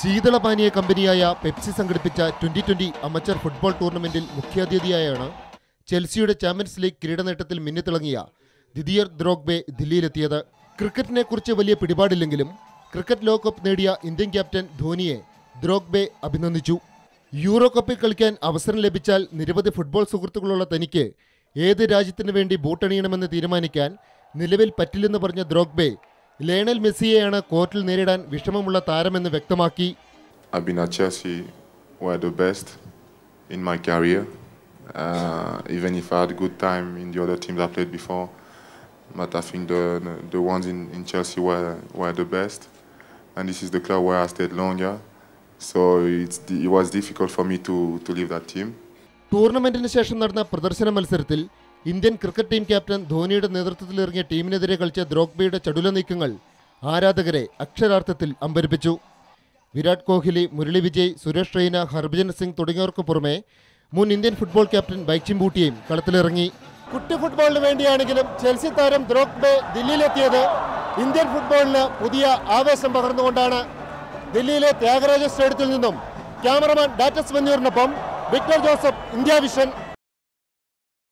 ശീതളപാനീയ കമ്പനിയായ പെപ്സി സംഘടിപ്പിച്ച twenty twenty amateur football ടൂർണമെന്റിൽ മുഖ്യാതിഥിയായാണ് ചെൽസിയുടെ ചാമ്പ്യൻസ് ലീഗ് കിരീടനേട്ടത്തിൽ മിന്നിത്തിളങ്ങിയ ദിദിയർ ദ്രോഗ്ബെ ദില്ലിയിലെത്തിയത്. ക്രിക്കറ്റിനെ കുറിച്ച് വലിയ പിടിപാടില്ലെങ്കിലും ക്രിക്കറ്റ് ലോകകപ്പ് നേടിയ ഇന്ത്യൻ ക്യാപ്റ്റൻ ധോനിയെ ദ്രോഗ്ബെ അഭിനന്ദിച്ചു. യൂറോ കപ്പിൽ കളിക്കാൻ അവസരം ലഭിച്ചാൽ നിരവധി ഫുട്ബോൾ സുഹൃത്തുക്കളുള്ള തനിക്ക് ഏത് രാജ്യത്തിനു വേണ്ടി ബൂട്ടണിയണമെന്ന് തീരുമാനിക്കാൻ നിലവിൽ പറ്റില്ലെന്ന് പറഞ്ഞ ദ്രോഗ്ബെ ലയണൽ മെസ്സിയെയാണ് കോർട്ടിൽ നേരിടാൻ വിഷമമുള്ള താരമെന്ന് വ്യക്തമാക്കി I've been at Chelsea were the best in my career. Uh, even if I had a good time in the other teams I played before, but I think the the ones in, in Chelsea were were the best, and this is the club where I stayed longer. So it's it was difficult for me to to leave that team. ടൂർണമെന്റിന് ശേഷം നടന്ന പ്രദർശന മത്സരത്തിൽ Indian cricket team captain ധോണിയുടെ നേതൃത്വത്തിലിറങ്ങിയ ടീമിനെതിരെ കളിച്ച ദ്രോഗ്ബയുടെ ചടുല നീക്കങ്ങൾ ആരാധകരെ അക്ഷരാർത്ഥത്തിൽ അമ്പരിപ്പിച്ചു. വിരാട് കോഹ്ലി മുരളി വിജയ് സുരേഷ് റെയ്ന ഹർഭജൻ സിംഗ് തുടങ്ങിയവർക്ക് പുറമെ മുൻ ഇന്ത്യൻ ഫുട്ബോൾ ക്യാപ്റ്റൻ ബൈച്ചിം ബൂട്ടിയും കളത്തിലിറങ്ങി. കുട്ടി ഫുട്ബോളിന് വേണ്ടിയാണെങ്കിലും ചെൽസി താരം ദ്രോഗ്ബെ ദില്ലിയിലെത്തിയത് ഇന്ത്യൻ ഫുട്ബോളിന് പുതിയ ആവേശം പകർന്നുകൊണ്ടാണ്. ദില്ലിയിലെ ത്യാഗരാജ സ്റ്റേഡിയത്തിൽ നിന്നും ക്യാമറമാൻ ഡാറ്റസ് മഞ്ഞൂറിനൊപ്പം വിക്ടർ ജോസഫ് ഇന്ത്യ വിഷൻ